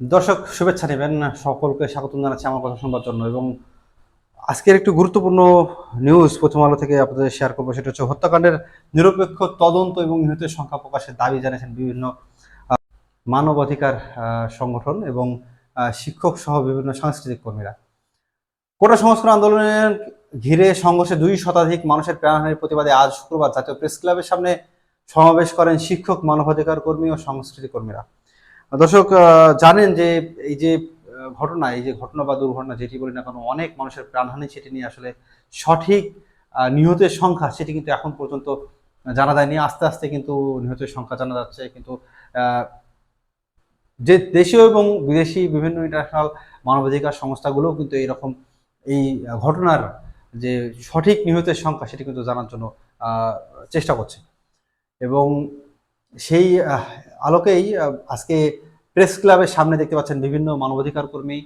দর্শক, শুভেচ্ছা নেবেন। সকলকে স্বাগত জানাচ্ছি আমার কথা শুনবার জন্য এবং আজকের একটু গুরুত্বপূর্ণ নিউজ প্রথম আলো থেকে আপনাদের শেয়ার করব, সেটা হচ্ছে হত্যাকাণ্ডের নিরপেক্ষ তদন্ত এবং নিহতের সংখ্যা প্রকাশের দাবি জানিয়েছেন বিভিন্ন মানবাধিকার সংগঠন এবং শিক্ষক সহ বিভিন্ন সাংস্কৃতিক কর্মীরা। কোটা সংস্কার আন্দোলনের ঘিরে সংঘর্ষে দুই শতাধিক মানুষের প্রাণহানির প্রতিবাদে আজ শুক্রবার জাতীয় প্রেস ক্লাবের সামনে সমাবেশ করেন শিক্ষক, মানবাধিকার কর্মী ও সাংস্কৃতিক কর্মীরা। দর্শক জানেন যে এই যে ঘটনা, এই যে ঘটনা বা দুর্ঘটনা, যেটি বলি না কেন, অনেক মানুষের প্রাণহানি, সেটি নিয়ে আসলে সঠিক নিহতের সংখ্যা, সেটি কিন্তু এখন পর্যন্ত জানা যায়নি। আস্তে আস্তে কিন্তু নিহতের সংখ্যা জানা যাচ্ছে। কিন্তু যে দেশীয় এবং বিদেশি বিভিন্ন ইন্টারন্যাশনাল মানবাধিকার সংস্থাগুলোও কিন্তু এইরকম এই ঘটনার যে সঠিক নিহতের সংখ্যা, সেটি কিন্তু জানার জন্য চেষ্টা করছে। এবং সেই আলোকেই আজকে প্রেস ক্লাবের সামনে দেখতে পাচ্ছেন বিভিন্ন মানবাধিকার কর্মী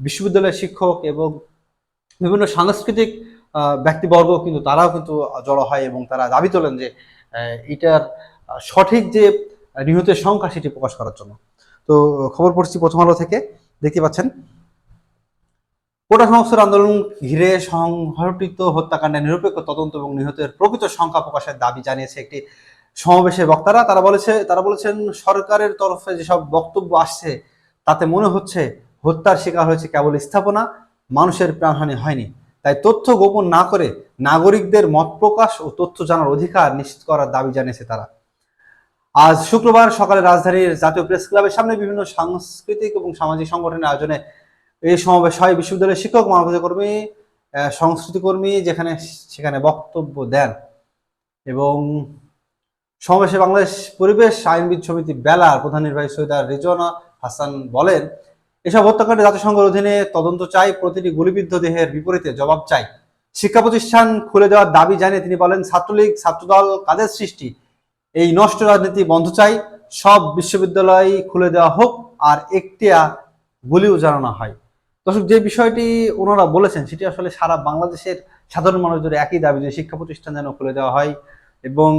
বিশ্ববিদ্যালয়ের শিক্ষক এবং বিভিন্ন সাংস্কৃতিক ব্যক্তিবর্গ কিন্তু তারাও কিন্তু জড়ো হয় এবং তারা দাবি তোলেন যে এটার সঠিক যে নিহতের সংখ্যা সেটি প্রকাশ করার জন্য। তো, খবর পড়ছি প্রথম আলো থেকে, দেখতে পাচ্ছেন। কোটা সংস্কার আন্দোলন ঘিরে সংঘটিত হত্যাকাণ্ডের নিরপেক্ষ তদন্ত এবং নিহতের প্রকৃত সংখ্যা প্রকাশের দাবি জানিয়েছে একটি সমাবেশের বক্তারা, তারা বলেছে, তারা বলেছেন সরকারের তরফে যেসব বক্তব্য আসছে, তাতে মনে হচ্ছে হত্যার শিকার হয়েছে কেবল স্থাপনা, মানুষের প্রাণহানি হয়নি। তাই তথ্য গোপন না করে নাগরিকদের মত প্রকাশ ও তথ্য জানার অধিকার নিশ্চিত করার দাবি জানিয়েছে তারা। আজ শুক্রবার সকালে রাজধানীর জাতীয় প্রেস ক্লাবের সামনে বিভিন্ন সাংস্কৃতিক এবং সামাজিক সংগঠনের আয়োজনে এই সমাবেশ হয়। বিশ্ববিদ্যালয়ের শিক্ষক মানবাধিকার কর্মী সংস্কৃতি কর্মী যেখানে, সেখানে বক্তব্য দেন এবং সমাবেশে বাংলাদেশ পরিবেশ আইনবিদ সমিতি বেলার প্রধান নির্বাহী সৈয়দা রিজওয়ানা হাসান বলেন, এসব হত্যাকাণ্ডে জাতিসংঘের অধীনে তদন্ত চাই, প্রতিটি গুলিবিদ্ধ দেহের বিপরীতে জবাব চাই। শিক্ষা প্রতিষ্ঠান খুলে দেওয়ার দাবি জানিয়ে তিনি বলেন, ছাত্রলীগ, ছাত্রদল কাদের সৃষ্টি? এই নষ্ট রাজনীতি বন্ধ চাই, সব বিশ্ববিদ্যালয় খুলে দেওয়া হোক আর একটিয়া গুলিও জানানো হয়। দর্শক, যে বিষয়টি ওনারা বলেছেন, সেটি আসলে সারা বাংলাদেশের সাধারণ মানুষদের একই দাবি যে শিক্ষা প্রতিষ্ঠান যেন খুলে দেওয়া হয় এবং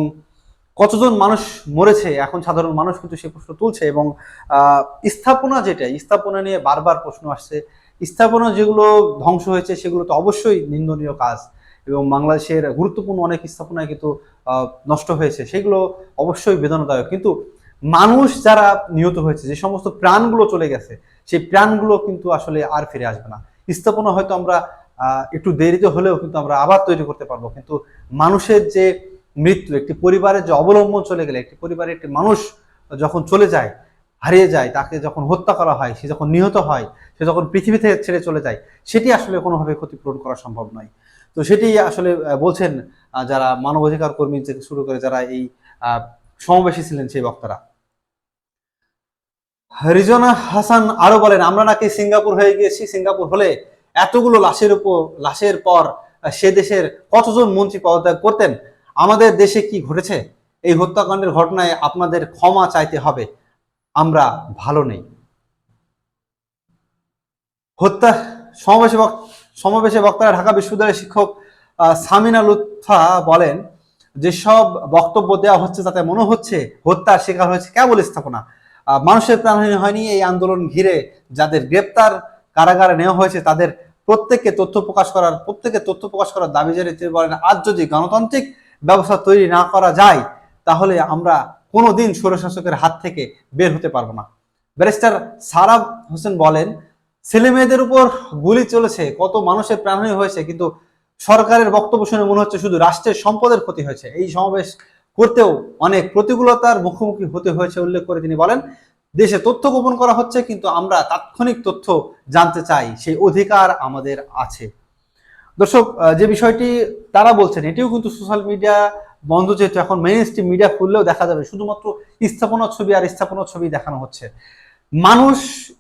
কতজন মানুষ মরেছে, এখন সাধারণ মানুষ কিন্তু সে প্রশ্ন তুলছে এবং স্থাপনা যেটা স্থাপনা নিয়ে বারবার প্রশ্ন আসছে। স্থাপনা যেগুলো ধ্বংস হয়েছে সেগুলো তো অবশ্যই নিন্দনীয় কাজ এবং বাংলাদেশের গুরুত্বপূর্ণ অনেক স্থাপনায় কিন্তু নষ্ট হয়েছে। সেগুলো অবশ্যই বেদনাদায়ক। কিন্তু মানুষ যারা নিহত হয়েছে, যে সমস্ত প্রাণগুলো চলে গেছে, সেই প্রাণগুলো কিন্তু আসলে আর ফিরে আসবে না। স্থাপনা হয়তো আমরা একটু দেরিতে হলেও কিন্তু আমরা আবার তৈরি করতে পারব। কিন্তু মানুষের যে মৃত্যু, একটি পরিবারের যে অবলম্বন চলে গেলে, একটি পরিবারের একটি মানুষ যখন চলে যায়, হারিয়ে যায়, তাকে যখন হত্যা করা হয়, সে যখন নিহত হয়, সে যখন পৃথিবী থেকে ছেড়ে চলে যায়, সেটি আসলে কোনোভাবে ক্ষতিপূরণ করা সম্ভব নয়। তো সেটি আসলে বলছেন যারা মানবাধিকার কর্মী থেকে শুরু করে যারা এই সমাবেশে ছিলেন সেই বক্তারা। রিজনা হাসান আরও বলেন, আমরা নাকি সিঙ্গাপুর হয়ে গিয়েছি, সিঙ্গাপুর হলে এতগুলো লাশের উপর, লাশের পর সে দেশের কতজন মন্ত্রী পদত্যাগ করতেন? আমাদের দেশে কি ঘটেছে? এই হত্যাকাণ্ডের ঘটনায় আপনাদের ক্ষমা চাইতে হবে। আমরা ভালো নেই। হত্যা সমাবেশে সমাবেশে বক্তারা ঢাকা বিশ্ববিদ্যালয়ের শিক্ষক সামিনা লুৎফা বলেন, যেসব বক্তব্য দেওয়া হচ্ছে তাতে মনে হচ্ছে হত্যার শিকার হয়েছে কেবল স্থাপনা। মানুষের প্রাণহানি হয়নি এই আন্দোলন ঘিরে। যাদের গ্রেপ্তার কারাগারে নেওয়া হয়েছে তাদের প্রত্যেককে তথ্য প্রকাশ করার প্রত্যেকে তথ্য প্রকাশ করার দাবি জানিয়ে বলেন আজ যদি গণতান্ত্রিক ব্যবস্থা তৈরি না করা যায়, তাহলে আমরা কোনোদিন স্বৈরশাসকের হাত থেকে বের হতে পারব না। ব্যারিস্টার সারাব হোসেন বলেন ছেলে মেয়েদের উপর গুলি চলেছে, কত মানুষের প্রাণহানি হয়েছে, কিন্তু সরকারের বক্তব্য শুনে মনে হচ্ছে শুধু রাষ্ট্রের সম্পদের ক্ষতি হয়েছে। এই সমাবেশ করতেও অনেক প্রতিকূলতার মুখোমুখি হতে হয়েছে উল্লেখ করে তিনি বলেন, দেশে তথ্য গোপন করা হচ্ছে, কিন্তু আমরা তাৎক্ষণিক তথ্য জানতে চাই, সেই অধিকার আমাদের আছে। দর্শক যে বিষয়টি তারা বলছেন, এটিও কিন্তু সোশ্যাল মিডিয়া বন্ধ, যেহেতু এখন মেইন স্ট্রিম মিডিয়া খুললেও দেখা যাবে, শুধুমাত্র স্থাপনা ছবি আর স্থাপনা ছবি দেখানো হচ্ছে। মানুষ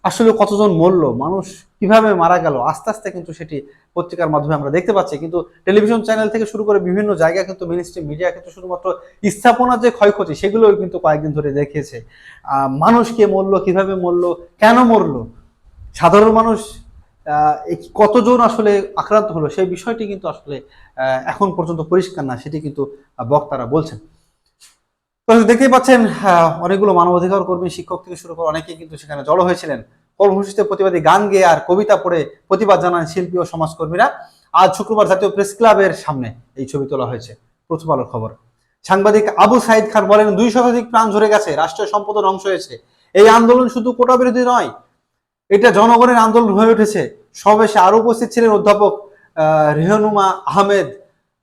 আসলে কতজন মরল? মানুষ কীভাবে মারা গেল? আস্তে আস্তে কিন্তু সেটি পত্রিকার মাধ্যমে আমরা দেখতে পাচ্ছি। কিন্তু টেলিভিশন চ্যানেল থেকে শুরু করে বিভিন্ন জায়গায় কিন্তু মেইন স্ট্রিম মিডিয়া কিন্তু শুধুমাত্র স্থাপনার যে ক্ষয়ক্ষতি, সেগুলোও কিন্তু কয়েকদিন ধরে দেখিয়েছে। মানুষ কে মরলো? কীভাবে মরলো? কেন মরলো? সাধারণ মানুষ কতজন আসলে আক্রান্ত হলো সেই বিষয়টি কিন্তু আসলে এখন পর্যন্ত পরিষ্কার না, সেটি কিন্তু বক্তারা বলছেন। দেখতেই পাচ্ছেন অনেকগুলো মানবাধিকার কর্মী, শিক্ষক থেকে শুরু করে অনেকেই কিন্তু সেখানে জড়ো হয়েছিলেন। কর্মসূচিতে প্রতিবাদী গান গেয়ে আর কবিতা পড়ে প্রতিবাদ জানান শিল্পী ও সমাজকর্মীরা। আজ শুক্রবার জাতীয় প্রেস ক্লাবের সামনে এই ছবি তোলা হয়েছে। প্রথম আলোর খবর। সাংবাদিক আবু সাইদ খান বলেন, দুই শতাধিক প্রাণ ঝরে গেছে, রাষ্ট্রীয় সম্পদ ধ্বংস হয়েছে। এই আন্দোলন শুধু কোটা বিরোধী নয় এটা জনগণের আন্দোলন হয়ে উঠেছে। সমাবেশে আরও উপস্থিত ছিলেন অধ্যাপক রেহনুমা আহমেদ,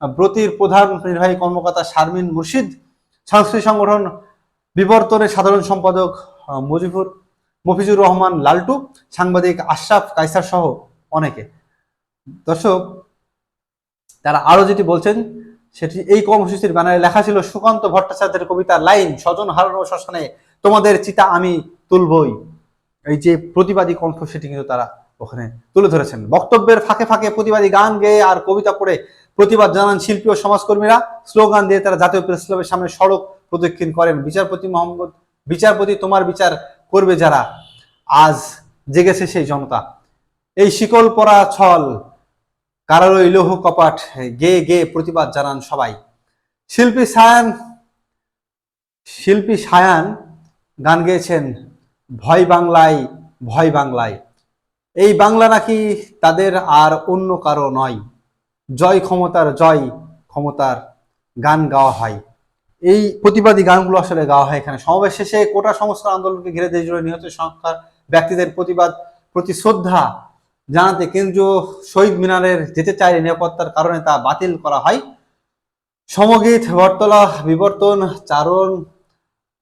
ব্রতির প্রধান নির্বাহী কর্মকর্তা শারমিন মুর্শিদ, সাংস্কৃতিক সংগঠন বিবর্তনের সাধারণ সম্পাদক মুজিবুর, মফিজুর রহমান লালটু, সাংবাদিক আশরাফ কাইসার সহ অনেকে। দর্শক, তারা আরও যেটি বলছেন, সেটি এই কর্মসূচির ব্যানারে লেখা ছিল, সুকান্ত ভট্টাচার্যের কবিতা লাইন, স্বজন হারানো শ্মশানে তোমাদের চিতা আমি তুলবই। এই যে প্রতিবাদী কণ্ঠ সেটি কিন্তু তারা ওখানে তুলে ধরেছেন। বক্তব্যের ফাঁকে ফাঁকে প্রতিবাদী গান গেয়ে আর কবিতা পড়ে প্রতিবাদ জানান শিল্পী ও সমাজকর্মীরা। স্লোগান দিয়ে তারা জাতীয় প্রেস ক্লাবের সামনে সড়ক প্রদক্ষিণ করেন। বিচারপতি মোহাম্মদ বিচারপতি তোমার বিচার করবে যারা। আজ জেগেছে সেই জনতা। এই শিকল পরা ছল, কারারই লৌহ কপাট গেয়ে গেয়ে প্রতিবাদ জানান সবাই। শিল্পী সায়ান শিল্পী সায়ান গান গেয়েছেন ভয় বাংলায় ভয় বাংলায়। এই বাংলা নাকি তাদের আর অন্য কারও নয়। জয় ক্ষমতার জয়, ক্ষমতার গান গাওয়া হয়। এই প্রতিবাদী গানগুলো আসলে গাওয়া হয় এখানে। সমাবেশ শেষে কোটা সংস্কার আন্দোলনকে ঘিরে দেশ জুড়ে নিহত সংখ্যার ব্যক্তিদের প্রতিবাদ প্রতি শ্রদ্ধা জানাতে কেন্দ্রীয় শহীদ মিনারের যেতে চাইলে নিরাপত্তার কারণে তা বাতিল করা হয়। সমগীত, বটতলা, বিবর্তন, চারণ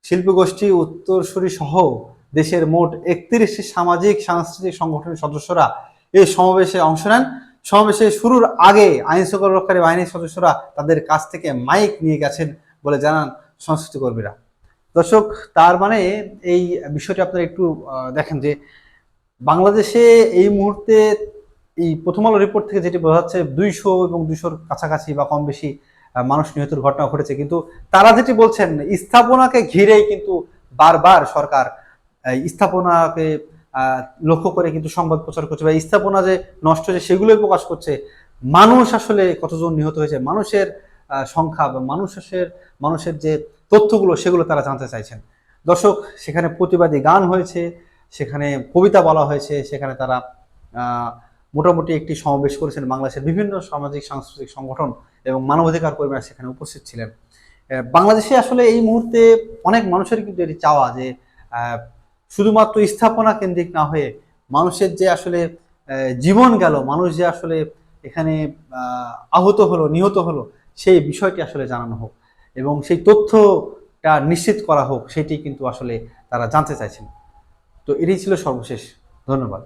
শিল্পী গোষ্ঠী উত্তরসূরি সহ দেশের মোট একত্রিশটি সামাজিক, সাংস্কৃতিক সংগঠনের সদস্যরা এই সমাবেশে অংশ নেন। সমাবেশে শুরুর আগে আইন শৃঙ্খলা রক্ষাকারী বাহিনীর সদস্যরা তাদের কাছ থেকে মাইক নিয়ে গেছেন বলে জানান সংস্কৃতি কর্মীরা। দর্শক, তার মানে এই বিষয়টি আপনারা একটু দেখেন যে বাংলাদেশে এই মুহূর্তে এই প্রথম আলো রিপোর্ট থেকে যেটি বোঝা যাচ্ছে দুইশো এবং দুইশোর কাছাকাছি বা কম বেশি মানুষ নিহতের ঘটনা ঘটেছে। কিন্তু তারা যেটি বলছেন, স্থাপনাকে ঘিরেই কিন্তু বারবার সরকার স্থাপনাকে লক্ষ্য করে কিন্তু সংবাদ প্রচার করছে বা স্থাপনা যে নষ্ট হয়েছে সেগুলোই প্রকাশ করছে। মানুষ আসলে কতজন নিহত হয়েছে? মানুষের সংখ্যা বা মানুষের মানুষের যে তথ্যগুলো সেগুলো তারা জানতে চাইছেন। দর্শক, সেখানে প্রতিবাদী গান হয়েছে, সেখানে কবিতা বলা হয়েছে, সেখানে তারা মোটামুটি একটি সমাবেশ করেছেন বাংলাদেশের বিভিন্ন সামাজিক, সাংস্কৃতিক সংগঠন এবং মানবাধিকার কর্মীরা সেখানে উপস্থিত ছিলেন। বাংলাদেশে আসলে এই মুহূর্তে অনেক মানুষের কিন্তু এটি চাওয়া যে শুধুমাত্র স্থাপনা কেন্দ্রিক না হয়ে মানুষের যে আসলে জীবন গেল, মানুষ যে আসলে এখানে আহত হলো, নিহত হলো, সেই বিষয়টি আসলে জানানো হোক এবং সেই তথ্যটা নিশ্চিত করা হোক, সেটি কিন্তু আসলে তারা জানতে চাইছেন। তো এটাই ছিল সর্বশেষ। ধন্যবাদ।